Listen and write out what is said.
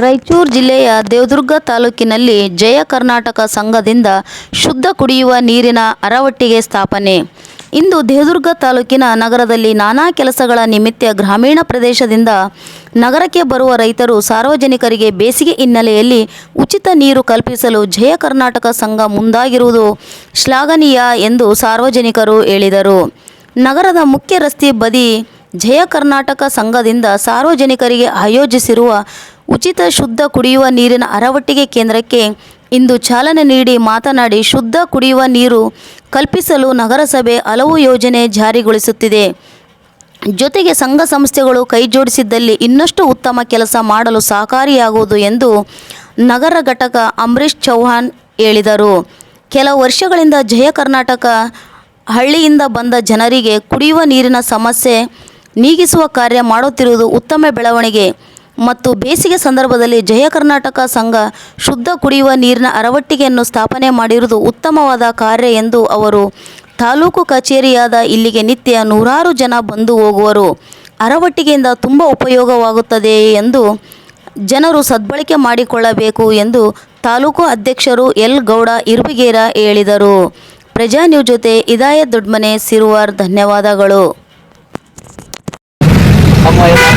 ರಾಯಚೂರು ಜಿಲ್ಲೆಯ ದೇವದುರ್ಗ ತಾಲೂಕಿನಲ್ಲಿ ಜಯ ಕರ್ನಾಟಕ ಸಂಘದಿಂದ ಶುದ್ಧ ಕುಡಿಯುವ ನೀರಿನ ಅರವಟ್ಟಿಗೆ ಸ್ಥಾಪನೆ. ಇಂದು ದೇವದುರ್ಗ ತಾಲೂಕಿನ ನಗರದಲ್ಲಿ ನಾನಾ ಕೆಲಸಗಳ ನಿಮಿತ್ತ ಗ್ರಾಮೀಣ ಪ್ರದೇಶದಿಂದ ನಗರಕ್ಕೆ ಬರುವ ರೈತರು ಸಾರ್ವಜನಿಕರಿಗೆ ಬೇಸಿಗೆ ಹಿನ್ನೆಲೆಯಲ್ಲಿ ಉಚಿತ ನೀರು ಕಲ್ಪಿಸಲು ಜಯ ಕರ್ನಾಟಕ ಸಂಘ ಮುಂದಾಗಿರುವುದು ಶ್ಲಾಘನೀಯ ಎಂದು ಸಾರ್ವಜನಿಕರು ಹೇಳಿದರು. ನಗರದ ಮುಖ್ಯ ರಸ್ತೆ ಬದಿ ಜಯ ಕರ್ನಾಟಕ ಸಂಘದಿಂದ ಸಾರ್ವಜನಿಕರಿಗೆ ಆಯೋಜಿಸಿರುವ ಉಚಿತ ಶುದ್ಧ ಕುಡಿಯುವ ನೀರಿನ ಅರವಟ್ಟಿಗೆ ಕೇಂದ್ರಕ್ಕೆ ಇಂದು ಚಾಲನೆ ನೀಡಿ ಮಾತನಾಡಿ ಶುದ್ಧ ಕುಡಿಯುವ ನೀರು ಕಲ್ಪಿಸಲು ನಗರಸಭೆ ಹಲವು ಯೋಜನೆ ಜಾರಿಗೊಳಿಸುತ್ತಿದೆ. ಜೊತೆಗೆ ಸಂಘ ಸಂಸ್ಥೆಗಳು ಕೈಜೋಡಿಸಿದ್ದಲ್ಲಿ ಇನ್ನಷ್ಟು ಉತ್ತಮ ಕೆಲಸ ಮಾಡಲು ಸಹಕಾರಿಯಾಗುವುದು ಎಂದು ನಗರ ಘಟಕ ಅಂಬರೀಶ್ ಚೌಹಾಣ್ ಹೇಳಿದರು. ಕೆಲವು ವರ್ಷಗಳಿಂದ ಜಯ ಕರ್ನಾಟಕ ಹಳ್ಳಿಯಿಂದ ಬಂದ ಜನರಿಗೆ ಕುಡಿಯುವ ನೀರಿನ ಸಮಸ್ಯೆ ನೀಗಿಸುವ ಕಾರ್ಯ ಮಾಡುತ್ತಿರುವುದು ಉತ್ತಮ ಬೆಳವಣಿಗೆ. ಮತ್ತು ಬೇಸಿಗೆ ಸಂದರ್ಭದಲ್ಲಿ ಜಯ ಕರ್ನಾಟಕ ಸಂಘ ಶುದ್ಧ ಕುಡಿಯುವ ನೀರಿನ ಅರವಟ್ಟಿಗೆಯನ್ನು ಸ್ಥಾಪನೆ ಮಾಡಿರುವುದು ಉತ್ತಮವಾದ ಕಾರ್ಯ ಎಂದು ಅವರು, ತಾಲೂಕು ಕಚೇರಿಯಾದ ಇಲ್ಲಿಗೆ ನಿತ್ಯ ನೂರಾರು ಜನ ಬಂದು ಹೋಗುವರು. ಅರವಟ್ಟಿಗೆಯಿಂದ ತುಂಬ ಉಪಯೋಗವಾಗುತ್ತದೆ ಎಂದು ಜನರು ಸದ್ಬಳಕೆ ಮಾಡಿಕೊಳ್ಳಬೇಕು ಎಂದು ತಾಲೂಕು ಅಧ್ಯಕ್ಷರು ಎಲ್ ಗೌಡ ಇರ್ಬಿಗೇರ ಹೇಳಿದರು. ಪ್ರಜಾ ನ್ಯೂಸ್ ಜೊತೆ ಇದಾಯತ್ ದೊಡ್ಮನೆ, ಸಿರುವಾರ್, ಧನ್ಯವಾದಗಳು.